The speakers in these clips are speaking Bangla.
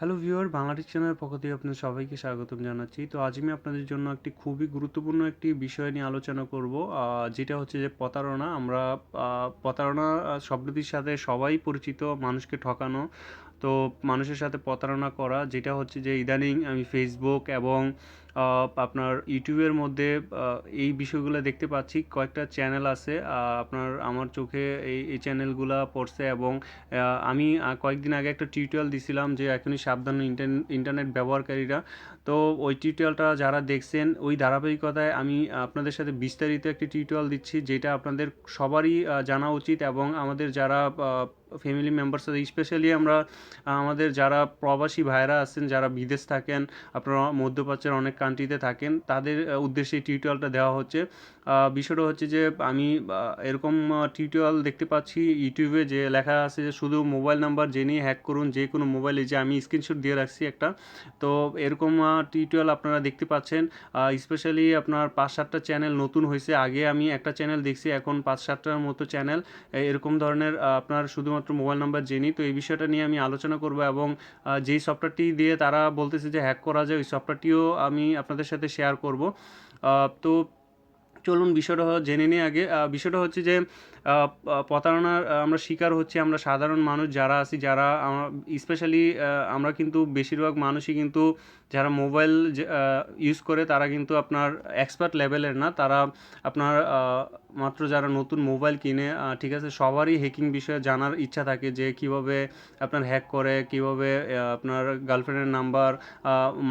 হ্যালো ভিউয়ার বাংলাদেশ চ্যানেলের পক্ষ থেকে আপনাদের সবাইকে স্বাগতম জানাচ্ছি। তো আজ আমি আপনাদের জন্য একটি খুবই গুরুত্বপূর্ণ একটি বিষয় নিয়ে আলোচনা করব যেটা হচ্ছে যে প্রতারণা। আমরা প্রতারণা শব্দটির সাথে সবাই পরিচিত, মানুষকে ঠকানো তো মানুষের সাথে প্রতারণা করা, যেটা হচ্ছে যে ইদানিং আমি ফেসবুক এবং আপনার ইউটিউবের মধ্যে এই বিষয়গুলো দেখতে পাচ্ছি। কয়েকটা চ্যানেল আছে আপনার আমার চোখে এই এই চ্যানেলগুলা পড়ছে এবং আমি কয়েকদিন আগে একটা টিউটোরিয়াল দিছিলাম যে এখনই সাবধান ইন্টারনেট ব্যবহারকারীরা। তো ওই টিউটোরিয়ালটা যারা দেখছেন, ওই ধারাবাহিকতায় আমি আপনাদের সাথে বিস্তারিত একটি টিউটোরিয়াল দিচ্ছি, যেটা আপনাদের সবারই জানা উচিত এবং আমাদের যারা ফ্যামিলি মেম্বার্স আছে স্পেশালি আমরা, আমাদের যারা প্রবাসী ভাইরা আছেন, যারা বিদেশ থাকেন, আপনারা মধ্যপ্রাচ্যের অনেক কান্ট্রিতে থাকেন, তাদের উদ্দেশ্যে এই টিউটোরিয়ালটা দেওয়া হচ্ছে। বিষয়টা হচ্ছে যে আমি এরকম টিউটোরিয়াল দেখতে পাচ্ছি ইউটিউবে যে লেখা আছে যে শুধু মোবাইল নাম্বার জেনে হ্যাক করুন, যে কোনো মোবাইলে যে আমি স্ক্রিনশট দিয়ে রাখছি একটা। তো এরকম টিউটোরিয়াল আপনারা দেখতে পাচ্ছেন। স্পেশালি আপনার পাঁচ সাতটা চ্যানেল নতুন হয়েছে। আগে আমি একটা চ্যানেল দেখছি, এখন পাঁচ সাতটার মতো চ্যানেল এরকম ধরনের আপনার শুধুমাত্র মোবাইল নাম্বার জেনি তো এই বিষয়টা নিয়ে আমি আলোচনা করব এবং যেই সফটওয়্যারটি দিয়ে তারা বলতেছে যে হ্যাক করা যায়, ওই সফটওয়্যারটিও আমি আপনাদের সাথে শেয়ার করব। তো চলুন বিষয়টা জেনে নিই আগে। বিষয়টা হচ্ছে যে প্রতারণার আমরা শিকার হচ্ছি আমরা সাধারণ মানুষ যারা আছি, যারা স্পেশালি আমরা কিন্তু বেশিরভাগ মানুষই কিন্তু যারা মোবাইল ইউজ করে, তারা কিন্তু আপনার এক্সপার্ট লেভেলের না। তারা আপনার মাত্র যারা নতুন মোবাইল কিনে ঠিক আছে, সবারই হ্যাকিং বিষয়ে জানার ইচ্ছা থাকে যে, কীভাবে আপনার হ্যাক করে, কীভাবে আপনার গার্লফ্রেন্ডের নাম্বার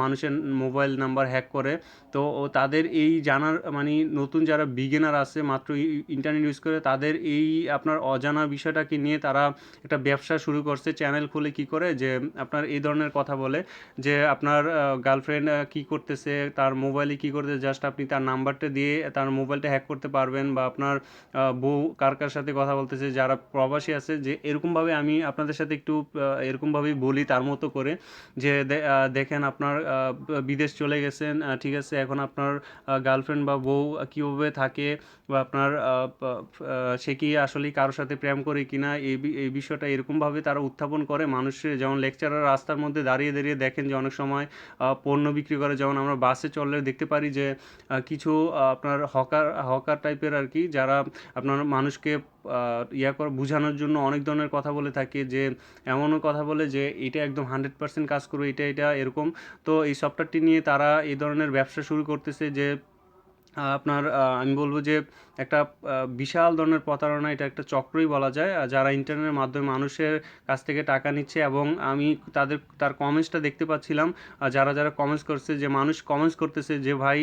মানুষের মোবাইল নাম্বার হ্যাক করে। তো তাদের এই জানার মানে নতুন যারা বিগিনার আছে, মাত্র ইন্টারনেট ইউজ করে, তাদের এই আপনার অজানা বিষয়টাকে নিয়ে তারা একটা ব্যবসা শুরু করছে। চ্যানেল খুলে কি করে? যে, আপনার এই ধরনের কথা বলে, যে, আপনার গার্লফ্রেন্ড কি করতেছে, তার মোবাইলে কি করতেছে জাস্ট আপনি তার নাম্বারটা দিয়ে তার মোবাইলটা হ্যাক করতে পারবেন বা আপনার বউ কার কার সাথে কথা বলতেছে, যারা প্রবাসী আছে, যে এরকমভাবে আমি আপনাদের সাথে একটু এরকমভাবেই বলি তার মতো করে, যে দেখেন আপনার বিদেশ চলে গেছেন ঠিক আছে, এখন আপনার গার্লফ্রেন্ড বা বউ কীভাবে থাকে বা আপনার সে কি আসলে কারোর সাথে প্রেম করে কিনা, এই বিষয়টা এরকমভাবে তারা উত্থাপন করে। মানুষের যেমন লেকচারার রাস্তার মধ্যে দাঁড়িয়ে দাঁড়িয়ে দেখেন যে অনেক সময় পণ্য বিক্রি করে। যেমন আমরা বাসে চললে দেখতে পারি যে কিছু আপনার হকার হকার টাইপের আর কি, যারা আপনার মানুষকে ইয়া করে, বোঝানোর জন্য অনেক ধরনের কথা বলে থাকে যে, এমনও কথা বলে যে, এটা একদম হান্ড্রেড পার্সেন্ট কাজ করবে, এটা এটা, এরকম। তো এই সফটওয়্যারটি নিয়ে তারা এই ধরনের ব্যবসা শুরু করতেছে যে আপনার আমি বলব যে একটা বিশাল ধরনের প্রতারণা, এটা একটা চক্রই বলা যায়। যারা ইন্টারনেটের মাধ্যমে মানুষের কাছ থেকে টাকা নিচ্ছে এবং আমি তাদের, তার কমেন্টসটা দেখতে পাচ্ছিলাম যারা যারা কমেন্টস করছে যে মানুষ কমেন্টস করতেছে যে ভাই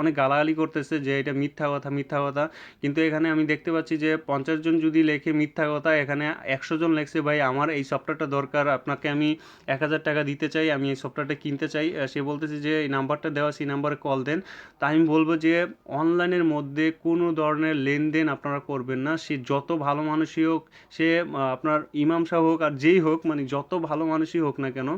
অনেক গালাগালি করতেছে যে এটা মিথ্যা কথা মিথ্যা কথা। কিন্তু এখানে আমি দেখতে পাচ্ছি যে পঞ্চাশ জন যদি লেখে মিথ্যা কথা, এখানে একশো জন লেখছে, ভাই, আমার এই সফটওয়্যারটা দরকার, আপনাকে আমি এক হাজার টাকা দিতে চাই, আমি এই সফটওয়্যারটা কিনতে চাই। সে বলতেছে যে, এই নাম্বারটা দেওয়া, সেই নাম্বারে কল দেন। তা আমি বলব যে অনলাইনের মধ্যে কোনো ধরনের লেনদেন আপনারা করবেন না, সে যত ভালো মানুষই হোক, সে আপনার ইমাম সাহেব হোক আর যেই হোক মানে যত ভালো মানুষই হোক না কেন,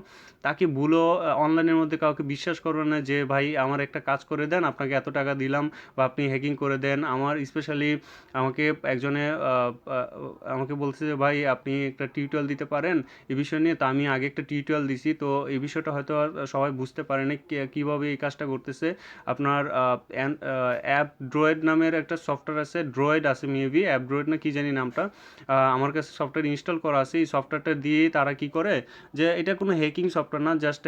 তাকে ভুলো অনলাইনের মধ্যে কাউকে বিশ্বাস করবেন না যে, ভাই, আমার একটা কাজ করে দেন, আপনাকে এত টাকা দিলাম বা আপনি হ্যাকিং করে দেন। আমার স্পেশালি আমাকে একজনে আমাকে বলছে যে, ভাই, আপনি একটা টিউটোরিয়াল দিতে পারেন এ বিষয় নিয়ে। তো আমি আগে একটা টিউটোরিয়াল দিছি, তো এই বিষয়টা হয়তো সবাই বুঝতে পারেনি কীভাবে এই কাজটা করতেছে। আপনার অ্যাপ ড্রয়েড নামের একটা সফটওয়্যার আছে ড্রয়েড আছে মেবি অ্যাপ ড্রয়েড না কি জানি নামটা। আমার কাছে সফটওয়্যার ইনস্টল করা আছে, এই সফটওয়্যারটা দিয়ে তারা কি করে, যে এটা কোনো হ্যাকিং সফটওয়্যার না জাস্ট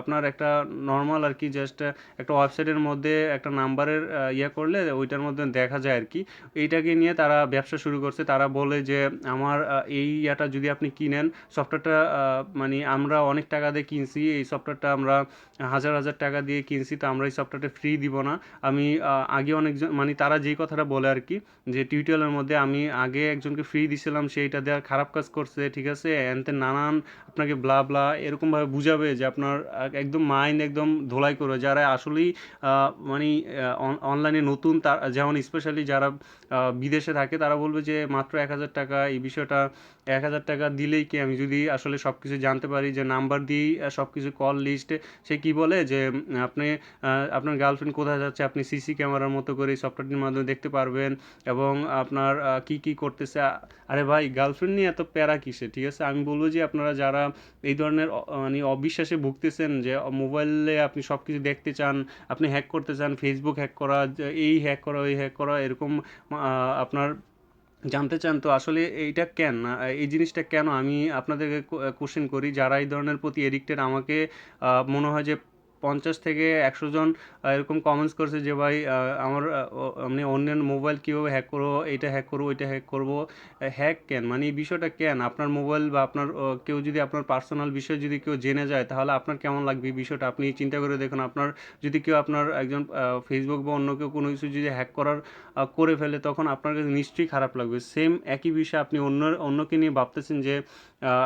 আপনার একটা নর্মাল আর কি জাস্ট একটা ওয়েবসাইটের মধ্যে একটা নাম্বারের ইয়ে করলে ওইটার মধ্যে দেখা যায় আর কি। এইটাকে নিয়ে তারা ব্যবসা শুরু করছে, তারা বলে যে আমার এই ইয়াটা যদি আপনি কিনেন সফটওয়্যারটা মানে আমরা অনেক টাকা দিয়ে কিনছি, এই সফটওয়্যারটা আমরা হাজার হাজার টাকা দিয়ে কিনছি, তো আমরা এই সফটওয়্যারটা ফ্রি দিব না। আমি আগে অনেকজন মানে তারা যেই কথাটা বলে আর কি, যে টিউটোরিয়ালের মধ্যে আমি আগে একজনকে ফ্রি দিছিলাম সেইটা দেওয়ার খারাপ কাজ করছে, ঠিক আছে? এনতে নানান আপনাকে ব্লা ব্লা এরকমভাবে বুঝাবে যে আপনার একদম মাইন্ড একদম ধোলাই করে যারা আসলেই মানে অনলাইনে নতুন, তার, যেমন স্পেশালি যারা বিদেশে থাকে, তারা বলবে যে মাত্র এক হাজার টাকা, এই বিষয়টা এক হাজার টাকা দিলেই কি আমি যদি আসলে সব কিছু জানতে পারি, যে নাম্বার দিয়েই সব কিছু কল লিস্টে সে কি বলে যে আপনি আপনার গার্লফ্রেন্ড কোথায় যাচ্ছে? হচ্ছে আপনি সিসি ক্যামেরার মতো করে সফটওয়্যারটির মাধ্যমে দেখতে পারবেন এবং আপনার কি কি করতেছে? আরে ভাই গার্লফ্রেন্ড নিয়ে এত প্যারা কিসে ঠিক আছে? আমি বলব যে আপনারা যারা এই ধরনের মানে অবিশ্বাসে ভুগতেছেন যে মোবাইলে আপনি সব কিছু দেখতে চান, আপনি হ্যাক করতে চান ফেসবুক হ্যাক করা এই হ্যাক করা, ওই হ্যাক করা, এরকম আপনার জানতে চান, তো আসলে এইটা কেন? এই জিনিসটা কেন? আমি আপনাদেরকে কোশ্চেন করি। যারা এই ধরনের প্রতি এডিক্টেড আমাকে মনে হয় যে পঞ্চাশ থেকে একশো জন এরকম কমেন্টস করছে যে, ভাই আমার মানে অন্যের মোবাইল কীভাবে হ্যাক করব? এইটা হ্যাক করব, ওইটা হ্যাক করব? হ্যাক কেন? মানে এই বিষয়টা কেন? আপনার মোবাইল বা আপনার কেউ যদি আপনার পার্সোনাল বিষয় যদি কেউ জেনে যায়, তাহলে আপনার কেমন লাগবে এই বিষয়টা? আপনি চিন্তা করে দেখুন, আপনার যদি কেউ আপনার একজন ফেসবুক বা অন্য কেউ কোনো কিছু যদি হ্যাক করার করে ফেলে, তখন আপনার কাছে নিশ্চয়ই খারাপ লাগবে। সেম একই বিষয় আপনি অন্য, অন্যকে নিয়ে ভাবতেছেন যে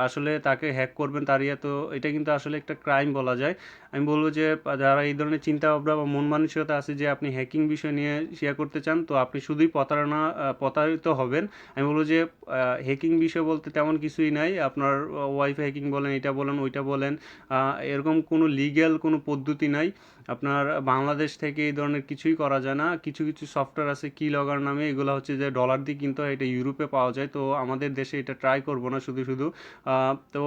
আসলে তাকে হ্যাক করবেন, তার ইয়ে তো, এটা কিন্তু আসলে একটা ক্রাইম বলা যায়। আমি বলব যে যারা এই ধরনের চিন্তা ভাবনা বা মন মানসিকতা আছে যে, আপনি হ্যাকিং বিষয় নিয়ে শেয়ার করতে চান, তো আপনি শুধুই প্রতারণা প্রতারিত হবেন। আমি বলব যে হ্যাকিং বিষয় বলতে তেমন কিছুই নাই। আপনার ওয়াইফাই হ্যাকিং বলেন, এটা বলেন, ওইটা বলেন এরকম কোনো লিগ্যাল কোনো পদ্ধতি নাই। আপনার বাংলাদেশ থেকে এই ধরনের কিছুই করা যায় না। কিছু কিছু সফটওয়্যার আছে কি লগার নামে, এগুলো হচ্ছে যে ডলার দিয়ে কিনতে হয়, এটা ইউরোপে পাওয়া যায়। তো আমাদের দেশে এটা ট্রাই করব না শুধু শুধু। তো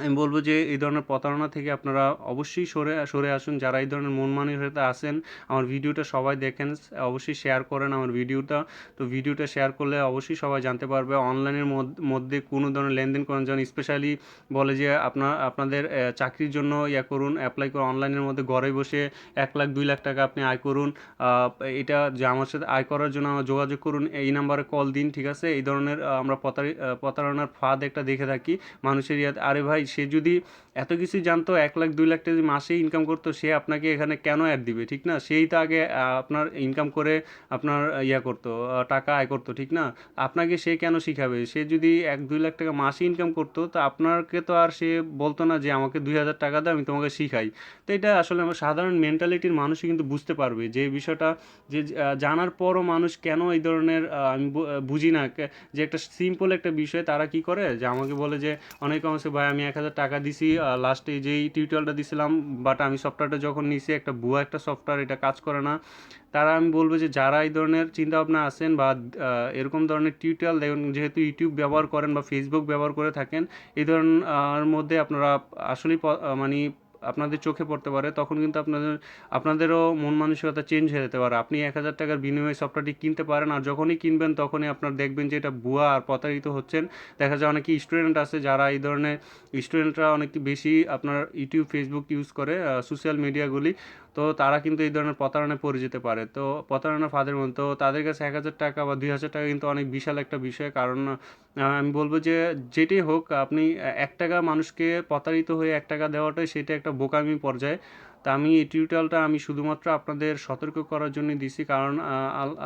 আমি বলব যে এই ধরনের প্রতারণা থেকে আপনারা অবশ্যই সরে সরে আসুন। যারা এই ধরনের মন মানসিকতা আসেন আমার ভিডিওটা সবাই দেখেন, অবশ্যই শেয়ার করেন আমার ভিডিওটা। তো ভিডিওটা শেয়ার করলে অবশ্যই সবাই জানতে পারবে, অনলাইনের মধ্যে কোনো ধরনের লেনদেন করেন। যেমন স্পেশালি বলে যে আপনার আপনাদের চাকরির জন্য ইয়া করুন অ্যাপ্লাই করে অনলাইনের মধ্যে ঘরে বসে এক লাখ, দুই লাখ টাকা আপনি আয় করুন। এটা যে আমার সাথে আয় করার জন্য আমার যোগাযোগ করুন, এই নাম্বারে কল দিন, ঠিক আছে? এই ধরনের, আমরা প্রতারি প্রতারণার ফাঁদ একটা দেখে থাকি। মানুষের ইয়াতে আরে ভাই সে যদি এত কিছু জানতো, এক লাখ, দুই লাখ টাকা যদি মাসে ইনকাম করতো, সে আপনাকে এখানে কেন অ্যাড দিবে, ঠিক না? সেই তো আগে আপনার ইনকাম করে আপনার ইয়া করতো টাকা আয় করতো, ঠিক না? আপনাকে সে কেন শিখাবে? সে যদি এক, দুই লাখ টাকা মাসে ইনকাম করতো, তো আপনাকে তো আর সে বলতো না যে, আমাকে দুই হাজার টাকা দাও, আমি তোমাকে শিখাই। তো এটা আসলে আমার সাধারণ মেন্টালিটির মানুষই কিন্তু বুঝতে পারবে যে, বিষয়টা যে জানার পরও মানুষ কেন এই ধরনের আমি বুঝি না। যে একটা সিম্পল একটা বিষয়, তারা কি করে? যে, আমাকে বলে যে, অনেক আছে ভাই, আমি এক হাজার টাকা দিছি লাস্টে যেই টিউটোরিয়ালটা দিছিলাম বাট আমি সফটওয়্যারটা যখন নিছি, একটা ভুয়া একটা সফটওয়্যার এটা কাজ করে না, তারা আমি বলব যে যারা এই ধরনের চিন্তা ভাবনা আছেন বা এরকম ধরনের টিউটোরিয়াল দেখুন, যেহেতু ইউটিউব ব্যবহার করেন বা ফেসবুক ব্যবহার করে থাকেন, এই ধরনের মধ্যে আপনারা আসলেই মানে আপনাদের চোখে পড়তে পারে, তখন কিন্তু আপনাদের, আপনাদেরও মন মানসিকতা চেঞ্জ হয়ে যেতে পারে। আপনি এক হাজার টাকার বিনিময়ে সফটওয়্যারটি কিনতে পারেন আর যখনই কিনবেন তখনই আপনার দেখবেন যে এটা ভুয়া আর প্রতারিত হচ্ছেন। দেখা যায় অনেকে স্টুডেন্ট আছে যারা এই ধরনের স্টুডেন্টরা অনেক বেশি আপনার ইউটিউব ফেসবুক ইউজ করে সোশ্যাল মিডিয়াগুলি তো তারা কিন্তু এই ধরনের প্রতারণায় পড়ে যেতে পারে। তো প্রতারণার ফাঁদের মধ্যে তো তাদের কাছে এক হাজার টাকা বা দুই হাজার টাকা কিন্তু অনেক বিশাল একটা বিষয়। কারণ আমি বলব যে যেটাই হোক, আপনি এক টাকা মানুষকে প্রতারিত হয়ে এক টাকা দেওয়াটাই সেটা একটা বোকামি পর্যায়ে। তা আমি এই টিউটোরিয়ালটা আমি শুধুমাত্র আপনাদের সতর্ক করার জন্য দিছি। কারণ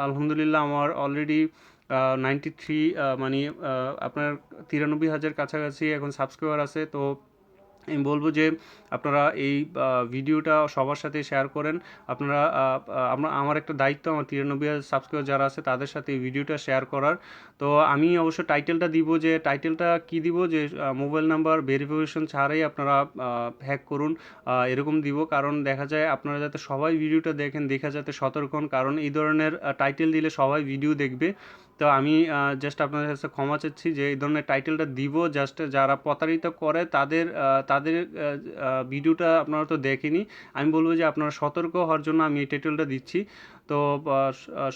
আলহামদুলিল্লাহ আমার অলরেডি নাইনটি থ্রি মানে আপনার তিরানব্বই হাজার কাছাকাছি এখন সাবস্ক্রাইবার আছে। তো আমি বলব যে আপনারা এই ভিডিওটা সবার সাথে শেয়ার করেন। আপনারা আমরা, আমার একটা দায়িত্ব, আমার তিরানব্বই হাজার সাবস্ক্রাইবার যারা আছে, তাদের সাথে এই ভিডিওটা শেয়ার করার। তো আমি অবশ্য টাইটেলটা দিব যে টাইটেলটা কি দিব? যে মোবাইল নাম্বার ভেরিফিকেশন ছাড়াই আপনারা হ্যাক করুন। এরকম দিব। কারণ দেখা যায়, আপনারা যাতে সবাই ভিডিওটা দেখেন, দেখা যাতে সতর্ক হন। কারণ এই ধরনের টাইটেল দিলে সবাই ভিডিও দেখবে। তো আমি জাস্ট আপনাদের কাছে ক্ষমা চাচ্ছি যে এই ধরনের টাইটেলটা দিব জাস্ট যারা প্রতারিত করে তাদের তাদের ভিডিওটা আপনারা তো দেখেনি। আমি বলব যে আপনারা সতর্ক হওয়ার জন্য আমি এই টাইটেলটা দিচ্ছি। তো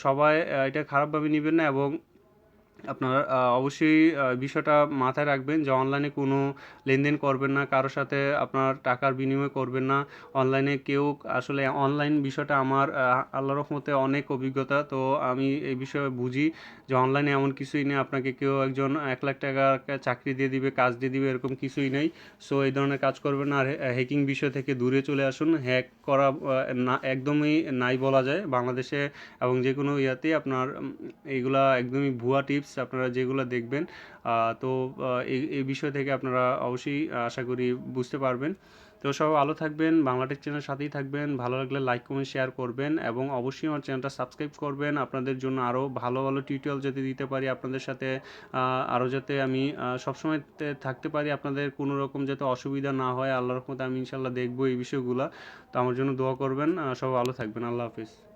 সবাই এটা খারাপভাবে নেবেন না এবং আপনারা অবশ্যই বিষয়টা মাথায় রাখবেন যে অনলাইনে কোনো লেনদেন করবেন না, কারোর সাথে আপনার টাকার বিনিময় করবেন না। অনলাইনে কেউ আসলে অনলাইন বিষয়টা আমার আল্লাহ রহমতে অনেক অভিজ্ঞতা। তো আমি এই বিষয়ে বুঝি যে অনলাইনে এমন কিছুই নেই, আপনাকে কেউ একজন এক লাখ টাকার চাকরি দিয়ে দিবে, কাজ দিয়ে দিবে, এরকম কিছুই নেই। সো এই ধরনের কাজ করবেন না। আর হ্যাকিং বিষয় থেকে দূরে চলে আসুন। হ্যাক করা না, একদমই নাই বলা যায়। বাংলাদেশে এবং যে কোনো ইয়াতে আপনার এইগুলা একদমই ভুয়া টিপস আপনারা যেগুলো দেখবেন তো এই বিষয় থেকে আপনারা অবশ্যই আশা করি বুঝতে পারবেন। তো সবাই ভালো থাকবেন, বাংলাটেক চ্যানেল সাথেই থাকবেন, ভালো লাগলে লাইক কমেন্ট শেয়ার করবেন এবং অবশ্যই আমার চ্যানেলটা সাবস্ক্রাইব করবেন। আপনাদের জন্য আরও ভালো ভালো টিউটোরিয়াল যাতে দিতে পারি আপনাদের সাথে আরও যাতে আমি সবসময় থাকতে পারি আপনাদের কোনো রকম যাতে অসুবিধা না হয়, আল্লাহর রহমতে আমি ইনশাল্লাহ দেখব এই বিষয়গুলো। তো আমার জন্য দোয়া করবেন সবাই ভালো থাকবেন, আল্লাহ হাফিজ।